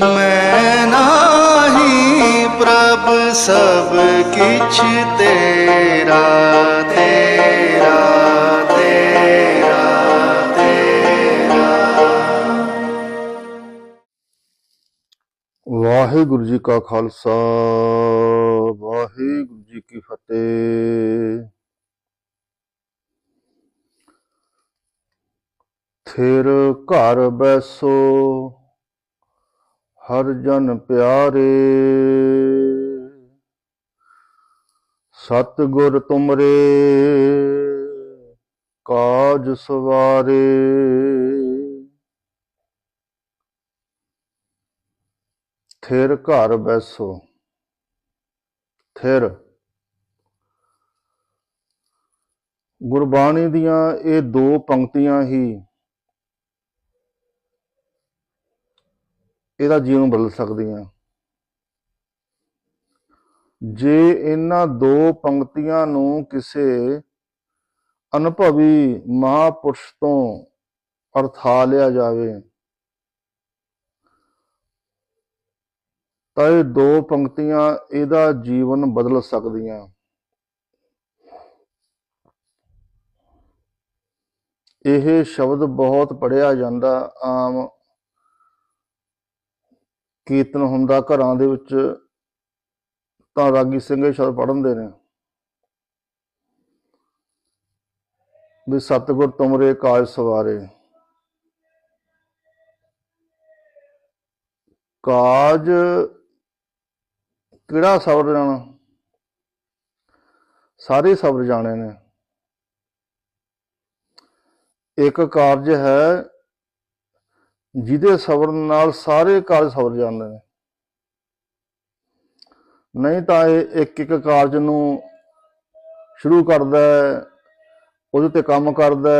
ਮੈਂ ਨਾਹੀ ਪ੍ਰਭ ਸਭ ਕਿਛ ਤੇਰਾ ਤੇਰਾ ਤੇਰਾ ਤੇਰਾ। ਵਾਹਿਗੁਰੂ ਜੀ ਕਾ ਖਾਲਸਾ, ਵਾਹਿਗੁਰੂ ਜੀ ਕੀ ਫਤਿਹ। ਥਿਰ ਘਰ ਬੈਸੋ ਹਰ ਜਨ ਪਿਆਰੇ। ਸਤਿਗੁਰ ਤੁਮਰੇ, ਕਾਜ ਸਵਾਰੇ। ਥਿਰ ਘਰ ਬੈਸੋ, ਥਿਰ। ਗੁਰਬਾਣੀ ਦੀਆਂ ਇਹ ਦੋ ਪੰਕਤੀਆਂ ਹੀ ਇਹਦਾ ਜੀਵਨ ਬਦਲ ਸਕਦੀਆਂ। ਜੇ ਇਹਨਾਂ ਦੋ ਪੰਕਤੀਆਂ ਨੂੰ ਕਿਸੇ ਅਨੁਭਵੀ ਮਹਾਪੁਰਸ਼ ਤੋਂ ਅਰਥਾ ਲਿਆ ਜਾਵੇ, ਤਾਂ ਇਹ ਦੋ ਪੰਕਤੀਆਂ ਇਹਦਾ ਜੀਵਨ ਬਦਲ ਸਕਦੀਆਂ। ਇਹ ਸ਼ਬਦ ਬਹੁਤ ਪੜਿਆ ਜਾਂਦਾ, ਆਮ ਕੀਰਤਨ ਹੁੰਦਾ, ਘਰਾਂ ਦੇ ਵਿੱਚ ਤਾਂ ਰਾਗੀ ਸਿੰਘ ਇਹ ਸ਼ਬਦ ਪੜ੍ਹਦੇ ਨੇ। ਵੀ ਸਤਿਗੁਰ ਤੁਮਰੇ ਕਾਜ ਸਵਾਰੇ। ਕਾਜ ਕਿਹੜਾ ਸਬਰ ਜਾਣਾ? ਸਾਰੇ ਸਬਰ ਜਾਣੇ ਨੇ। ਇੱਕ ਕਾਰਜ ਹੈ ਜਿਹਦੇ ਸਬਰ ਨਾਲ ਸਾਰੇ ਕਾਰਜ ਸਬਰ ਜਾਂਦੇ ਨੇ। ਨਹੀਂ ਤਾਂ ਇਹ ਇੱਕ ਇੱਕ ਕਾਰਜ ਨੂੰ ਸ਼ੁਰੂ ਕਰਦਾ ਹੈ, ਉਹਦੇ ਤੇ ਕੰਮ ਕਰਦਾ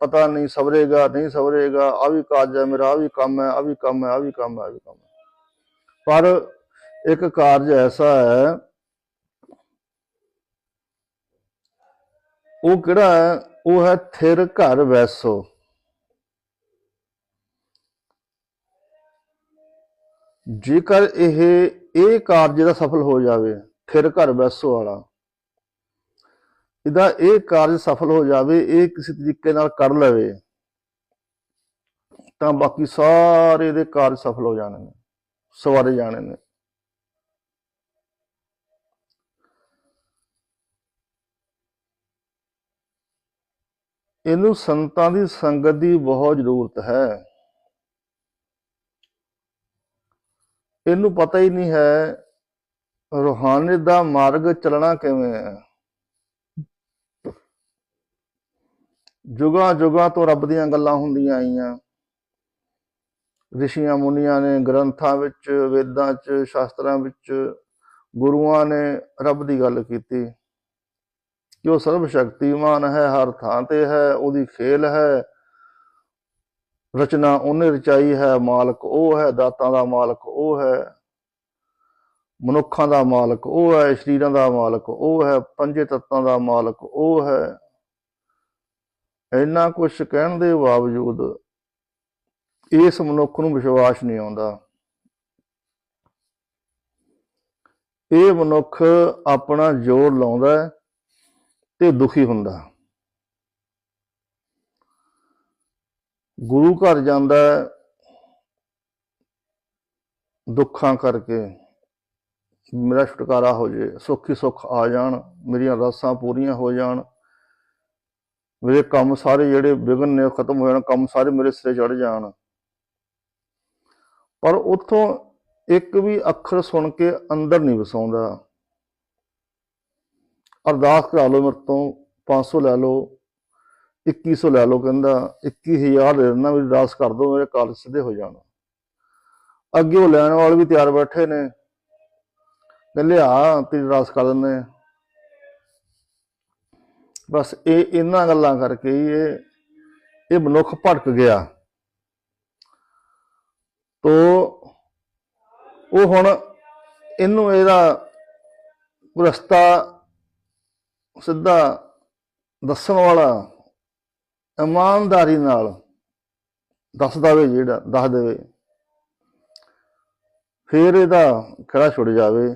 ਪਤਾ ਨਹੀਂ ਸਵਰੇਗਾ ਨਹੀਂ ਸਵਰੇਗਾ ਆ ਵੀ ਕਾਰਜ ਹੈ ਮੇਰਾ ਆ ਵੀ ਕੰਮ ਹੈ ਆ ਵੀ ਕੰਮ ਹੈ ਆ ਵੀ ਕੰਮ ਹੈ ਆ ਵੀ ਕੰਮ ਪਰ ਇੱਕ ਕਾਰਜ ਐਸਾ ਹੈ ਉਹ ਕਿਹੜਾ ਹੈ? ਉਹ ਹੈ ਥਿਰ ਘਰ ਵੈਸੋ। ਜੇਕਰ ਇਹ ਇਹ ਕਾਰਜ ਦਾ ਸਫਲ ਹੋ ਜਾਵੇ ਥਿਰ ਘਰ ਵੈਸੋ ਵਾਲਾ। ਇਹਦਾ ਇਹ ਕਾਰਜ ਸਫਲ ਹੋ ਜਾਵੇ, ਇਹ ਕਿਸੇ ਤਰੀਕੇ ਨਾਲ ਕਰ ਲਵੇ, ਤਾਂ ਬਾਕੀ ਸਾਰੇ ਦੇ ਕਾਰਜ ਸਫਲ ਹੋ ਜਾਣੇ ਨੇ ਸਵਾਰੇ ਜਾਣੇ ਨੇ ਇਹਨੂੰ ਸੰਤਾਂ ਦੀ ਸੰਗਤ ਦੀ ਬਹੁਤ ਜ਼ਰੂਰਤ ਹੈ। ਇਹਨੂੰ ਪਤਾ ਹੀ ਨਹੀਂ ਹੈ ਰੂਹਾਨੀ ਦਾ ਮਾਰਗ ਚੱਲਣਾ ਕਿਵੇਂ ਹੈ। ਜੁਗਾਂ ਜੁਗਾਂ ਤੋਂ ਰੱਬ ਦੀਆਂ ਗੱਲਾਂ ਹੁੰਦੀਆਂ ਆਈਆਂ। ਰਿਸ਼ੀਆਂ ਮੁਨੀਆਂ ਨੇ ਗ੍ਰੰਥਾਂ ਵਿੱਚ, ਵੇਦਾਂ 'ਚ, ਸ਼ਾਸਤਰਾਂ ਵਿੱਚ ਗੁਰੂਆਂ ਨੇ ਰੱਬ ਦੀ ਗੱਲ ਕੀਤੀ। ਕਿ ਉਹ ਸਰਬ ਸ਼ਕਤੀਮਾਨ ਹੈ, ਹਰ ਥਾਂ ਤੇ ਹੈ, ਉਹਦੀ ਖੇਲ ਹੈ ਰਚਨਾ ਉਹਨੇ ਰਚਾਈ ਹੈ ਮਾਲਕ ਉਹ ਹੈ, ਦਾਤਾਂ ਦਾ ਮਾਲਕ ਉਹ ਹੈ, ਮਨੁੱਖਾਂ ਦਾ ਮਾਲਕ ਉਹ ਹੈ, ਸ਼ਰੀਰਾਂ ਦਾ ਮਾਲਕ ਉਹ ਹੈ, ਪੰਜੇ ਤੱਤਾਂ ਦਾ ਮਾਲਕ ਉਹ ਹੈ। ਇੰਨਾ ਕੁਝ ਕਹਿਣ ਦੇ ਬਾਵਜੂਦ ਇਸ ਮਨੁੱਖ ਨੂੰ ਵਿਸ਼ਵਾਸ ਨਹੀਂ ਆਉਂਦਾ। ਇਹ ਮਨੁੱਖ ਆਪਣਾ ਜ਼ੋਰ ਲਾਉਂਦਾ ਹੈ ਤੇ ਦੁਖੀ ਹੁੰਦਾ। ਗੁਰੂ ਘਰ ਜਾਂਦਾ ਦੁੱਖਾਂ ਕਰਕੇ ਮੇਰਾ ਛੁਟਕਾਰਾ ਹੋ ਜੇ, ਸੁੱਖੀ ਸੁੱਖ ਆ ਜਾਣ, ਮੇਰੀਆਂ ਰਸਾਂ ਪੂਰੀਆਂ ਹੋ ਜਾਣ, ਮੇਰੇ ਕੰਮ ਸਾਰੇ ਜਿਹੜੇ ਵਿਗਨ ਨੇ ਉਹ ਖਤਮ ਹੋ ਜਾਣ, ਕੰਮ ਸਾਰੇ ਮੇਰੇ ਸਿਰੇ ਚੜ ਜਾਣ। ਪਰ ਉੱਥੋਂ ਇੱਕ ਵੀ ਅੱਖਰ ਸੁਣ ਕੇ ਅੰਦਰ ਨਹੀਂ ਵਸਾਉਂਦਾ। ਅਰਦਾਸ ਕਰਾ ਲਓ ਮੇਰੇ ਤੋਂ 500 ਲੈ ਲਓ। 2100 ਲੈ ਲਓ ਕਹਿੰਦਾ 21000 ਦੇ ਦਿੰਦਾ ਮੇਰੀ ਅਰਦਾਸ ਕਰ ਦੋ, ਮੇਰੇ ਕਾਲਜ ਸਿੱਧੇ ਹੋ ਜਾਣ। ਅੱਗੇ ਉਹ ਲੈਣ ਵਾਲੇ ਵੀ ਤਿਆਰ ਬੈਠੇ ਨੇ। ਕਹਿੰਦੇ ਆ ਤੇਰੀ ਅਰਦਾਸ ਕਰ ਦਿੰਦੇ ਬਸ ਇਹ ਇਹਨਾਂ ਗੱਲਾਂ ਕਰਕੇ ਹੀ ਇਹ ਇਹ ਮਨੁੱਖ ਭਟਕ ਗਿਆ। ਤੋ, ਉਹ ਹੁਣ ਇਹਨੂੰ ਇਹਦਾ ਰਸਤਾ ਸਿੱਧਾ ਦੱਸਣ ਵਾਲਾ ਇਮਾਨਦਾਰੀ ਨਾਲ ਦੱਸ ਦਵੇ ਜਿਹੜਾ, ਦੱਸ ਦੇਵੇ। ਫੇਰ ਇਹਦਾ ਖੜਾ ਛੁੱਟ ਜਾਵੇ।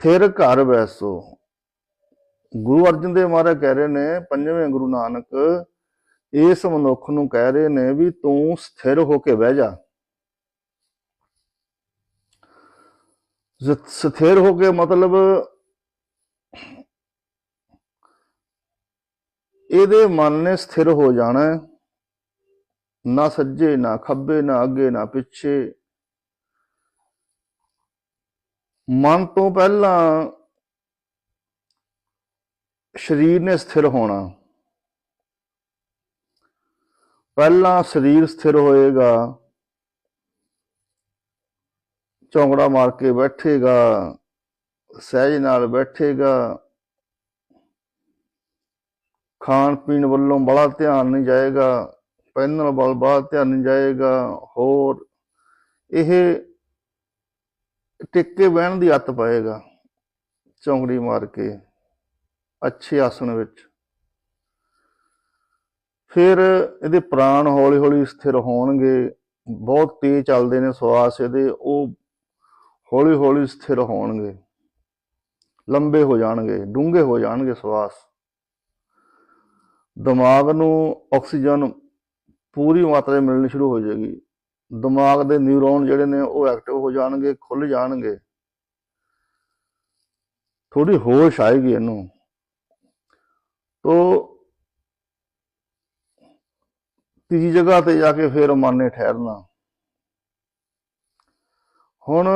ਫਿਰ ਘਰ ਬੈਸੋ ਗੁਰੂ ਅਰਜਨ ਦੇਵ ਮਹਾਰਾਜ ਕਹਿ ਰਹੇ ਨੇ, ਪੰਜਵੇਂ ਗੁਰੂ ਨਾਨਕ ਇਸ ਮਨੁੱਖ ਨੂੰ ਕਹਿ ਰਹੇ ਨੇ ਵੀ ਤੂੰ ਸਥਿਰ ਹੋ ਕੇ ਬਹਿ ਜਾ। ਸਥਿਰ ਹੋ ਕੇ ਮਤਲਬ ਇਹਦੇ ਮਨ ਨੇ ਸਥਿਰ ਹੋ ਜਾਣਾ ਨਾ ਸੱਜੇ, ਨਾ ਖੱਬੇ, ਨਾ ਅੱਗੇ, ਨਾ ਪਿੱਛੇ। ਮਨ ਤੋਂ ਪਹਿਲਾਂ ਸਰੀਰ ਨੇ ਸਥਿਰ ਹੋਣਾ। ਪਹਿਲਾਂ ਸਰੀਰ ਸਥਿਰ ਹੋਏਗਾ ਚੌਂਕੜਾ ਮਾਰ ਕੇ ਬੈਠੇਗਾ, ਸਹਿਜ ਨਾਲ ਬੈਠੇਗਾ। ਖਾਣ ਪੀਣ ਵੱਲੋਂ ਬੜਾ ਧਿਆਨ ਨਹੀਂ ਜਾਏਗਾ ਪਹਿਨਣ ਵੱਲ ਬੜਾ ਧਿਆਨ ਨਹੀਂ ਜਾਏਗਾ, ਹੋਰ ਇਹ ਟਿੱਕੇ ਬਹਿਣ ਦੀ ਅੱਤ ਪਏਗਾ ਚੌਂਕੜੀ ਮਾਰ ਕੇ ਅੱਛੇ ਆਸਣ ਵਿੱਚ। ਫਿਰ ਇਹਦੇ ਪ੍ਰਾਣ ਹੌਲੀ ਹੌਲੀ ਸਥਿਰ ਹੋਣਗੇ, ਬਹੁਤ ਤੇਜ਼ ਚੱਲਦੇ ਨੇ ਸਵਾਸ ਇਹਦੇ, ਉਹ ਹੌਲੀ ਹੌਲੀ ਸਥਿਰ ਹੋਣਗੇ। ਲੰਬੇ ਹੋ ਜਾਣਗੇ, ਡੂੰਘੇ ਹੋ ਜਾਣਗੇ ਸਵਾਸ। ਦਿਮਾਗ ਨੂੰ ਆਕਸੀਜਨ ਪੂਰੀ ਮਾਤਰਾ ਮਿਲਣੀ ਸ਼ੁਰੂ ਹੋ ਜਾਏਗੀ। ਦਿਮਾਗ ਦੇ ਨਿਊਰੋਨ ਜਿਹੜੇ ਨੇ ਉਹ ਐਕਟਿਵ ਹੋ ਜਾਣਗੇ ਖੁੱਲ ਜਾਣਗੇ। ਥੋੜੀ ਹੋਸ਼ ਆਏਗੀ ਇਹਨੂੰ। ਤੋ ਤੀਜੀ ਜਗ੍ਹਾ ਤੇ ਜਾ ਕੇ ਫਿਰ ਮਾਨੇ ਠਹਿਰਨਾ। ਹੁਣ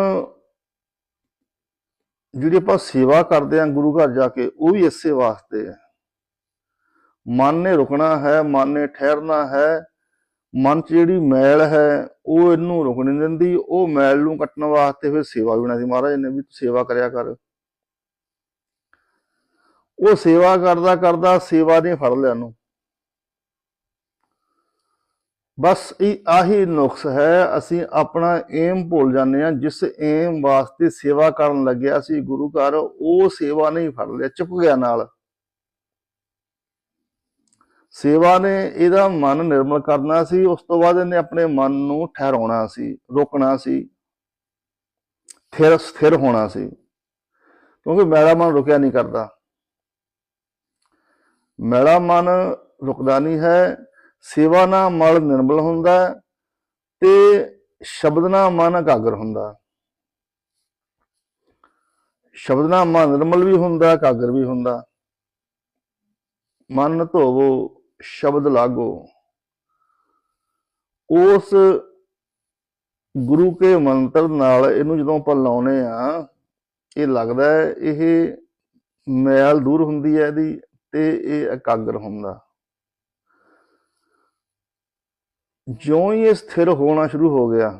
ਜਿਹੜੀ ਆਪਾਂ ਸੇਵਾ ਕਰਦੇ ਆਂ ਗੁਰੂ ਘਰ ਜਾ ਕੇ, ਉਹ ਵੀ ਇਸੇ ਵਾਸਤੇ ਹੈ। ਮਨ ਨੇ ਰੁਕਣਾ ਹੈ, ਮਨ ਨੇ ਠਹਿਰਨਾ ਹੈ, ਮਨ 'ਚ ਜਿਹੜੀ ਮੈਲ ਹੈ, ਉਹ ਇਹਨੂੰ ਰੁਕ ਨਹੀਂ ਦਿੰਦੀ, ਉਹ ਮੈਲ ਨੂੰ ਕੱਟਣ ਵਾਸਤੇ ਫਿਰ ਸੇਵਾ ਵੀ ਬਣਾਈ ਮਹਾਰਾਜ ਨੇ ਵੀ ਸੇਵਾ ਕਰਿਆ ਕਰ। ਉਹ ਸੇਵਾ ਕਰਦਾ ਕਰਦਾ ਸੇਵਾ ਨੇ ਫੜ ਲਿਆ ਨੂੰ ਬਸ ਇਹ ਆਹੀ ਨੁਕਸ ਹੈ, ਅਸੀਂ ਆਪਣਾ ਏਮ ਭੁੱਲ ਜਾਂਦੇ ਹਾਂ। ਜਿਸ ਏਮ ਵਾਸਤੇ ਸੇਵਾ ਕਰਨ ਲੱਗਿਆ ਸੀ ਗੁਰੂ ਘਰ, ਉਹ ਸੇਵਾ ਨਹੀਂ ਫੜ ਲਿਆ ਚੁੱਕ ਗਿਆ ਨਾਲ। ਸੇਵਾ ਨੇ ਇਹਦਾ ਮਨ ਨਿਰਮਲ ਕਰਨਾ ਸੀ, ਉਸ ਤੋਂ ਬਾਅਦ ਇਹਨੇ ਆਪਣੇ ਮਨ ਨੂੰ ਠਹਿਰਾਉਣਾ ਸੀ, ਰੋਕਣਾ ਸੀ ਫਿਰ ਸਥਿਰ ਹੋਣਾ ਸੀ। ਕਿਉਂਕਿ ਮੇਰਾ ਮਨ ਰੁਕਿਆ ਨਹੀਂ ਕਰਦਾ। ਮੇਰਾ ਮਨ ਰੁਕਦਾ ਨਹੀਂ ਹੈ, ਸੇਵਾ ਨਾਲ ਮਨ ਨਿਰਮਲ ਹੁੰਦਾ ਤੇ ਸ਼ਬਦ ਨਾਲ ਮਨ ਇਕਾਗਰ ਹੁੰਦਾ ਸ਼ਬਦ ਨਾਲ ਮਨ ਨਿਰਮਲ ਵੀ ਹੁੰਦਾ ਇਕਾਗਰ ਵੀ ਹੁੰਦਾ। ਮਨ ਧੋਵੋ ਸ਼ਬਦ ਲਾਗੋ। ਉਸ ਗੁਰੂ ਕੇ ਮੰਤਰ ਨਾਲ ਇਹਨੂੰ ਜਦੋਂ ਆਪਾਂ ਲਾਉਨੇ ਆ, ਇਹ ਲੱਗਦਾ ਹੈ ਇਹ ਮੈਲ ਦੂਰ ਹੁੰਦੀ ਹੈ ਇਹਦੀ ਤੇ ਇਹ ਇਕਾਗਰ ਹੁੰਦਾ। ਜਿਉਂ ਹੀ ਇਹ ਸਥਿਰ ਹੋਣਾ ਸ਼ੁਰੂ ਹੋ ਗਿਆ,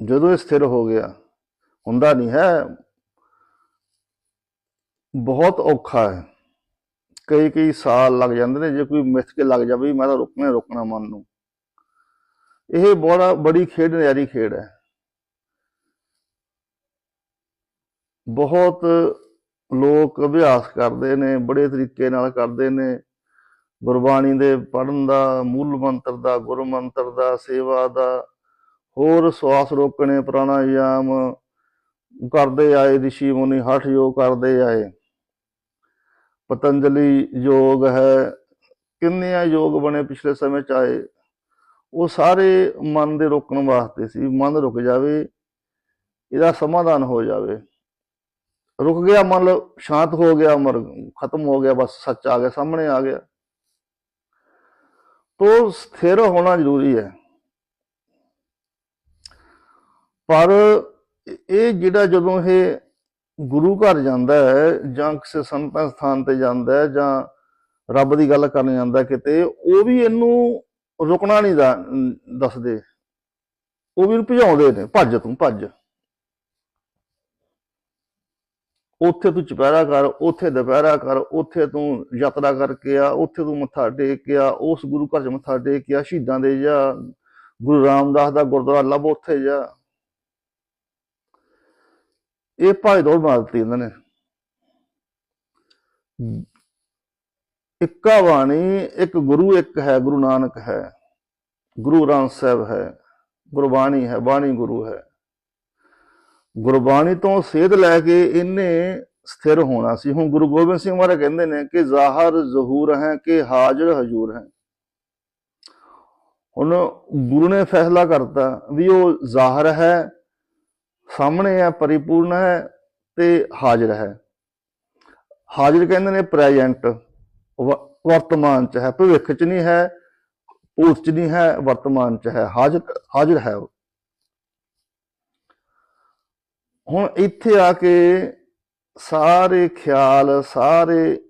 ਜਦੋਂ ਇਹ ਸਥਿਰ ਹੋ ਗਿਆ, ਹੁੰਦਾ ਨਹੀਂ ਹੈ, ਬਹੁਤ ਔਖਾ ਹੈ। ਕਈ ਕਈ ਸਾਲ ਲੱਗ ਜਾਂਦੇ ਨੇ, ਜੇ ਕੋਈ ਮਿੱਥ ਕੇ ਲੱਗ ਜਾਵੇ ਮੈਂ ਤਾਂ ਰੁਕਣਾ ਹੀ ਰੁਕਣਾ ਮਨ ਨੂੰ। ਇਹ ਬੜਾ, ਬੜੀ ਖੇਡ ਨਿਆਰੀ ਖੇਡ ਹੈ। ਬਹੁਤ ਲੋਕ ਅਭਿਆਸ ਕਰਦੇ ਨੇ, ਬੜੇ ਤਰੀਕੇ ਨਾਲ ਕਰਦੇ ਨੇ। ਗੁਰਬਾਣੀ ਦੇ ਪੜਨ ਦਾ, ਮੂਲ ਮੰਤਰ ਦਾ ਗੁਰੂ ਮੰਤਰ ਦਾ, ਸੇਵਾ ਦਾ, ਹੋਰ ਸਵਾਸ ਰੋਕਣੇ, ਪ੍ਰਾਣਾਯਾਮ ਕਰਦੇ ਆਏ, ਰਿਸ਼ੀ ਮੁਨੀ ਹਠ ਯੋਗ ਕਰਦੇ ਆਏ। ਪਤੰਜਲੀ ਯੋਗ ਹੈ। ਕਿੰਨੇ ਆ ਯੋਗ ਬਣੇ ਪਿਛਲੇ ਸਮੇਂ ਚ ਆਏ? ਉਹ ਸਾਰੇ ਮਨ ਦੇ ਰੋਕਣ ਵਾਸਤੇ ਸੀ। ਮਨ ਰੁਕ ਜਾਵੇ, ਇਹਦਾ ਸਮਾਧਾਨ ਹੋ ਜਾਵੇ। ਰੁਕ ਗਿਆ ਮਨ, ਸ਼ਾਂਤ ਹੋ ਗਿਆ ਮਰ ਖਤਮ ਹੋ ਗਿਆ, ਬਸ ਸੱਚ ਆ ਗਿਆ, ਸਾਹਮਣੇ ਆ ਗਿਆ। ਤੋ ਸਥਿਰ ਹੋਣਾ ਜ਼ਰੂਰੀ ਹੈ। ਪਰ ਇਹ ਜਿਹੜਾ ਜਦੋਂ ਇਹ ਗੁਰੂ ਘਰ ਜਾਂਦਾ ਹੈ ਜਾਂ ਕਿਸੇ ਸੰਤਾਂ ਸਥਾਨ ਤੇ ਜਾਂਦਾ ਹੈ ਜਾਂ ਰੱਬ ਦੀ ਗੱਲ ਕਰਨ ਜਾਂਦਾ ਕਿਤੇ, ਉਹ ਵੀ ਇਹਨੂੰ ਰੁਕਣਾ ਨਹੀਂ ਦੱਸਦੇ। ਉਹ ਵੀ ਇਹਨੂੰ ਭਜਾਉਂਦੇ ਨੇ, ਭੱਜ ਤੂੰ, ਭੱਜ। ਉੱਥੇ ਤੂੰ ਚੁਪਹਿਰਾ ਕਰ, ਉੱਥੇ ਦੁਪਹਿਰਾ ਕਰ, ਉੱਥੇ ਤੂੰ ਯਾਤਰਾ ਕਰਕੇ ਆ, ਉੱਥੇ ਤੂੰ ਮੱਥਾ ਟੇਕ ਕੇ ਆ, ਉਸ ਗੁਰੂ ਘਰ 'ਚ ਮੱਥਾ ਟੇਕ ਕੇ ਆ, ਸ਼ਹੀਦਾਂ ਦੇ ਜਾ, ਗੁਰੂ ਰਾਮਦਾਸ ਦਾ ਗੁਰਦੁਆਰਾ ਲੱਭ ਉੱਥੇ ਜਾ। ਇਹ ਭਾਈ ਦੌੜ ਬਣਾ ਦਿੱਤੀ ਇਹਨਾਂ ਨੇ। ਇੱਕਾ ਬਾਣੀ, ਇੱਕ ਗੁਰੂ, ਇੱਕ ਹੈ, ਗੁਰੂ ਨਾਨਕ ਹੈ, ਗੁਰੂ ਗ੍ਰੰਥ ਸਾਹਿਬ ਹੈ, ਗੁਰਬਾਣੀ ਹੈ, ਬਾਣੀ ਗੁਰੂ ਹੈ। ਗੁਰਬਾਣੀ ਤੋਂ ਸੇਧ ਲੈ ਕੇ ਇਹਨੇ ਸਥਿਰ ਹੋਣਾ ਸੀ। ਹੁਣ ਗੁਰੂ ਗੋਬਿੰਦ ਸਿੰਘ ਮਹਾਰਾਜ ਕਹਿੰਦੇ ਨੇ ਕਿ ਜ਼ਾਹਰ ਜ਼ਹੂਰ ਹੈ ਕਿ ਹਾਜ਼ਰ ਹਜੂਰ ਹੈ। ਹੁਣ ਗੁਰੂ ਨੇ ਫੈਸਲਾ ਕਰਤਾ ਵੀ ਉਹ ਜ਼ਾਹਰ ਹੈ ਸਾਹਮਣੇ ਹੈ ਪਰਿਪੂਰਨ ਹੈ ਤੇ ਹਾਜ਼ਰ ਹੈ। ਹਾਜ਼ਰ ਕਹਿੰਦੇ ਨੇ ਪ੍ਰੈਜ਼ੈਂਟ ਵਰਤਮਾਨ ਚ ਹੈ। ਭਵਿੱਖ ਚ ਨਹੀਂ ਹੈ, ਭੂਤ ਚ ਨਹੀਂ ਹੈ, ਵਰਤਮਾਨ ਚ ਹੈ। ਹਾਜ਼ਰ ਹਾਜ਼ਰ ਹੈ ਹੁਣ ਇੱਥੇ ਆ ਕੇ ਸਾਰੇ ਖਿਆਲ, ਸਾਰੇ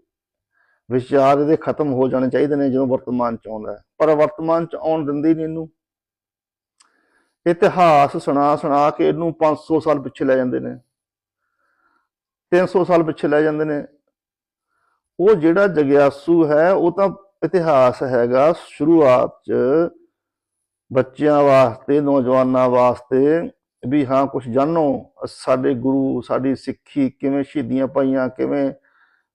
ਵਿਚਾਰ ਇਹਦੇ ਖਤਮ ਹੋ ਜਾਣੇ ਚਾਹੀਦੇ ਨੇ ਜਦੋਂ ਵਰਤਮਾਨ ਚ ਆਉਂਦਾ ਹੈ। ਪਰ ਵਰਤਮਾਨ ਚ ਆਉਣ ਦਿੰਦੇ ਹੀ ਨਹੀਂ ਇਹਨੂੰ। ਇਤਿਹਾਸ ਸੁਣਾ ਸੁਣਾ ਕੇ ਇਹਨੂੰ 500 ਸਾਲ ਪਿੱਛੇ ਲੈ ਜਾਂਦੇ ਨੇ। 300 ਸਾਲ ਪਿੱਛੇ ਲੈ ਜਾਂਦੇ ਨੇ। ਉਹ ਜਿਹੜਾ ਜਗਿਆਸੂ ਹੈ, ਉਹ ਤਾਂ ਇਤਿਹਾਸ ਹੈਗਾ ਸ਼ੁਰੂਆਤ ਚ ਬੱਚਿਆਂ ਵਾਸਤੇ, ਨੌਜਵਾਨਾਂ ਵਾਸਤੇ ਵੀ ਹਾਂ ਕੁਝ ਜਾਣੋ, ਸਾਡੇ ਗੁਰੂ, ਸਾਡੀ ਸਿੱਖੀ ਕਿਵੇਂ ਸ਼ਹੀਦੀਆਂ ਪਾਈਆਂ, ਕਿਵੇਂ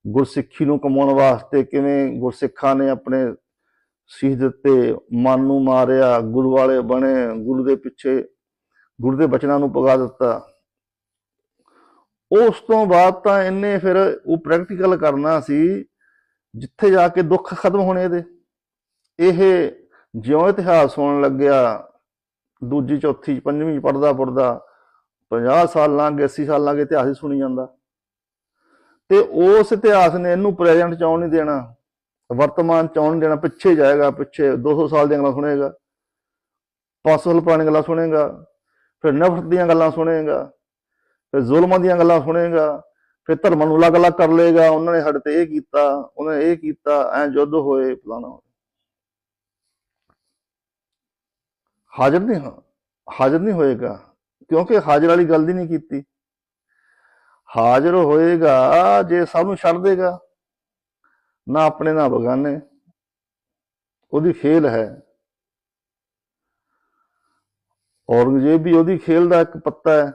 ਗੁਰਸਿੱਖੀ ਨੂੰ ਕਮਾਉਣ ਵਾਸਤੇ, ਕਿਵੇਂ ਗੁਰਸਿੱਖਾਂ ਨੇ ਆਪਣੇ ਸੀਸ ਦਿੱਤੇ ਮਨ ਨੂੰ ਮਾਰਿਆ ਗੁਰੂ ਵਾਲੇ ਬਣੇ, ਗੁਰੂ ਦੇ ਪਿੱਛੇ, ਗੁਰੂ ਦੇ ਬਚਨਾਂ ਨੂੰ ਪਗਾ ਦਿੱਤਾ। ਉਸ ਤੋਂ ਬਾਅਦ ਤਾਂ ਇਹਨੇ ਫਿਰ ਉਹ ਪ੍ਰੈਕਟੀਕਲ ਕਰਨਾ ਸੀ, ਜਿੱਥੇ ਜਾ ਕੇ ਦੁੱਖ ਖਤਮ ਹੋਣੇ ਦੇ। ਇਹ ਜਿਉਂ ਇਤਿਹਾਸ ਹੋਣ ਲੱਗਿਆ, ਦੂਜੀ, ਚੌਥੀ, ਪੰਜਵੀਂ ਪੜਦਾ ਪੜਦਾ 50 ਸਾਲ ਲੰਘ ਗਏ 80 ਸਾਲ ਲੰਘ ਇਤਿਹਾਸ ਹੀ ਸੁਣੀ ਜਾਂਦਾ। ਤੇ ਉਸ ਇਤਿਹਾਸ ਨੇ ਇਹਨੂੰ ਪ੍ਰੈਜ਼ੈਂਟ ਚ ਆਉਣ ਨਹੀਂ ਦੇਣਾ। ਵਰਤਮਾਨ ਚ ਆਉਣ ਦੇਣਾ ਪਿੱਛੇ ਜਾਏਗਾ, ਪਿੱਛੇ 200 ਸਾਲ ਦੀਆਂ ਗੱਲਾਂ ਸੁਣੇਗਾ 500 ਸਾਲ ਪੁਰਾਣੀਆਂ ਗੱਲਾਂ ਸੁਣੇਗਾ, ਫਿਰ ਨਫ਼ਰਤ ਦੀਆਂ ਗੱਲਾਂ ਸੁਣੇਗਾ, ਫਿਰ ਜ਼ੁਲਮਾਂ ਦੀਆਂ ਗੱਲਾਂ ਸੁਣੇਗਾ, ਫਿਰ ਧਰਮਾਂ ਨੂੰ ਅਲੱਗ-ਅਲੱਗ ਕਰ ਲਏਗਾ, ਉਹਨਾਂ ਨੇ ਸਾਡੇ ਤੇ ਇਹ ਕੀਤਾ, ਉਹਨਾਂ ਨੇ ਇਹ ਕੀਤਾ, ਐ ਯੁੱਧ ਹੋਏ, ਫਲਾਣਾ ਹੋਇਆ। ਹਾਜ਼ਰ ਨਹੀਂ ਹਾਜ਼ਰ ਨਹੀਂ ਹੋਏਗਾ, ਕਿਉਂਕਿ ਹਾਜ਼ਰ ਵਾਲੀ ਗੱਲ ਦੀ ਨਹੀਂ ਕੀਤੀ ਹਾਜ਼ਰ ਹੋਏਗਾ, ਜੇ ਸਭ ਨੂੰ ਛੱਡ ਦੇਗਾ ਨਾ ਆਪਣੇ ਨਾ ਬਗਾਨੇ। ਉਹਦੀ ਖੇਲ ਹੈ। ਔਰੰਗਜ਼ੇਬ ਵੀ ਉਹਦੀ ਖੇਲ ਦਾ ਇੱਕ ਪੱਤਾ ਹੈ।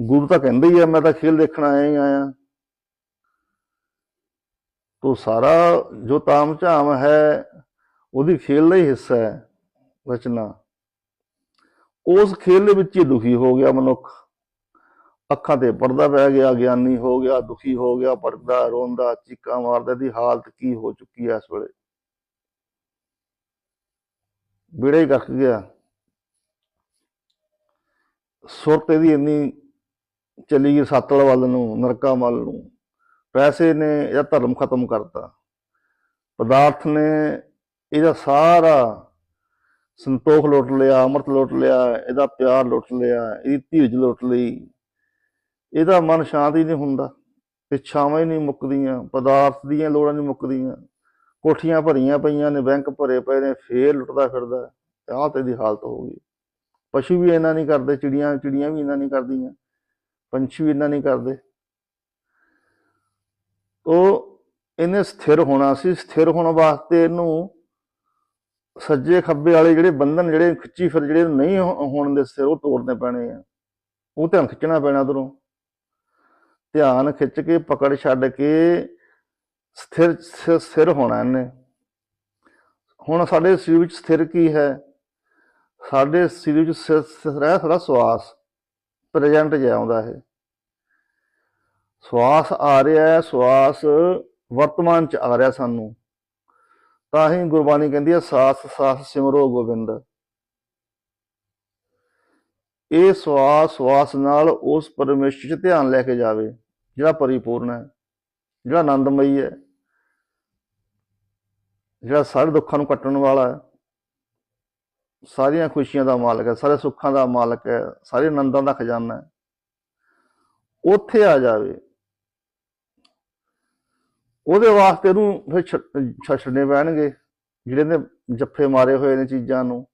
ਗੁਰੂ ਤਾਂ ਕਹਿੰਦਾ ਹੀ ਹੈ ਮੈਂ ਤਾਂ ਖੇਲ ਦੇਖਣ ਆਇਆ ਹੀ ਆਇਆ। ਤੋ ਸਾਰਾ ਜੋ ਤਾਮ ਝਾਮ ਹੈ, ਉਹਦੀ ਖੇਲ ਦਾ ਹੀ ਹਿੱਸਾ ਹੈ, ਰਚਨਾ। ਉਸ ਖੇਲ ਦੇ ਵਿੱਚ ਹੀ ਦੁਖੀ ਹੋ ਗਿਆ ਮਨੁੱਖ। ਅੱਖਾਂ ਤੇ ਪਰਦਾ ਪੈ ਗਿਆ, ਗਿਆਨੀ ਹੋ ਗਿਆ, ਦੁਖੀ ਹੋ ਗਿਆ, ਪਰਦਾ, ਰੋਂਦਾ, ਚੀਕਾਂ ਮਾਰਦਾ ਦੀ ਹਾਲਤ ਕੀ ਹੋ ਚੁੱਕੀ ਹੈ ਇਸ ਵੇਲੇ? ਬਿੜੇ ਕੱਖ ਗਿਆ। ਸੁਰਤ ਇਹਦੀ ਇੰਨੀ ਚਲੀ ਗਈ ਸਤਲ ਵੱਲ ਨੂੰ, ਨਰਕਾਂ ਵੱਲ ਨੂੰ। ਪੈਸੇ ਨੇ ਇਹਦਾ ਧਰਮ ਖਤਮ ਕਰਤਾ। ਪਦਾਰਥ ਨੇ ਇਹਦਾ ਸਾਰਾ ਸੰਤੋਖ ਲੁੱਟ ਲਿਆ, ਅੰਮ੍ਰਿਤ ਲੁੱਟ ਲਿਆ, ਇਹਦਾ ਪਿਆਰ ਲੁੱਟ ਲਿਆ, ਇਹਦੀ ਧੀਰਜ ਲੁੱਟ ਲਈ। ਇਹਦਾ ਮਨ ਸ਼ਾਂਤ ਹੀ ਨਹੀਂ ਹੁੰਦਾ। ਇੱਛਾਵਾਂ ਹੀ ਨਹੀਂ ਮੁੱਕਦੀਆਂ, ਪਦਾਰਥ ਦੀਆਂ ਲੋੜਾਂ ਨਹੀਂ ਮੁੱਕਦੀਆਂ। ਕੋਠੀਆਂ ਭਰੀਆਂ ਪਈਆਂ ਨੇ, ਬੈਂਕ ਭਰੇ ਪਏ ਨੇ, ਫੇਰ ਲੁੱਟਦਾ ਫਿਰਦਾ ਆਹ ਤੇ ਦੀ ਹਾਲਤ ਹੋ ਗਈ। ਪਸ਼ੂ ਵੀ ਇਹਨਾਂ ਨਹੀਂ ਕਰਦੇ, ਚਿੜੀਆਂ ਚਿੜੀਆਂ ਵੀ ਇਹਨਾਂ ਨਹੀਂ ਕਰਦੀਆਂ, ਪੰਛੀ ਵੀ ਇਹਨਾਂ ਨਹੀਂ ਕਰਦੇ। ਉਹ ਇਹਨੇ ਸਥਿਰ ਹੋਣਾ ਸੀ, ਸਥਿਰ ਹੋਣ ਵਾਸਤੇ ਇਹਨੂੰ ਸੱਜੇ ਖੱਬੇ ਵਾਲੇ ਜਿਹੜੇ ਬੰਧਨ, ਜਿਹੜੇ ਖਿੱਚੀ ਫਿਰ ਜਿਹੜੇ ਨਹੀਂ ਹੋਣ ਦੇ ਸਿਰ ਉਹ ਤੋੜਨੇ ਪੈਣੇ ਆ। ਉਹ ਧਿਆਨ ਖਿੱਚਣਾ ਪੈਣਾ ਉਧਰੋਂ। ਧਿਆਨ ਖਿੱਚ ਕੇ, ਪਕੜ ਛੱਡ ਕੇ ਸਥਿਰ ਸਿਰ ਸਥਿਰ ਹੋਣਾ ਇਹਨੇ। ਹੁਣ ਸਾਡੇ ਸਰੀਰ ਵਿੱਚ ਸਥਿਰ ਕੀ ਹੈ? ਸਾਡੇ ਸਰੀਰ ਵਿੱਚ ਸਥਿਰ ਸਥਿਰ ਹੈ ਸਾਡਾ ਸਵਾਸ, ਪ੍ਰੈਜ਼ੈਂਟ ਜਿਹਾ ਆਉਂਦਾ ਹੈ ਸਵਾਸ ਆ ਰਿਹਾ ਹੈ, ਸਵਾਸ ਵਰਤਮਾਨ ਚ ਆ ਰਿਹਾ ਸਾਨੂੰ। ਤਾਂ ਹੀ ਗੁਰਬਾਣੀ ਕਹਿੰਦੀ ਹੈ, ਸਾਸ ਸਾਸ ਸਿਮਰੋ ਗੋਬਿੰਦ। ਇਹ ਸਵਾਸ ਸਵਾਸ ਨਾਲ ਉਸ ਪਰਮੇਸ਼ਰ 'ਚ ਧਿਆਨ ਲੈ ਕੇ ਜਾਵੇ। ਜਿਹੜਾ ਪਰਿਪੂਰਨ ਹੈ, ਜਿਹੜਾ ਆਨੰਦਮਈ ਹੈ, ਜਿਹੜਾ ਸਾਰੇ ਦੁੱਖਾਂ ਨੂੰ ਕੱਟਣ ਵਾਲਾ ਹੈ, ਸਾਰੀਆਂ ਖੁਸ਼ੀਆਂ ਦਾ ਮਾਲਕ ਹੈ, ਸਾਰੇ ਸੁੱਖਾਂ ਦਾ ਮਾਲਕ ਹੈ, ਸਾਰੇ ਆਨੰਦਾਂ ਦਾ ਖਜ਼ਾਨਾ ਹੈ। ਉੱਥੇ ਆ ਜਾਵੇ, ਉਹਦੇ ਵਾਸਤੇ ਇਹਨੂੰ ਫਿਰ ਛੱਡਣੇ ਪੈਣਗੇ, ਜਿਹੜੇ ਨੇ ਜੱਫੇ ਮਾਰੇ ਹੋਏ ਨੇ ਚੀਜ਼ਾਂ ਨੂੰ।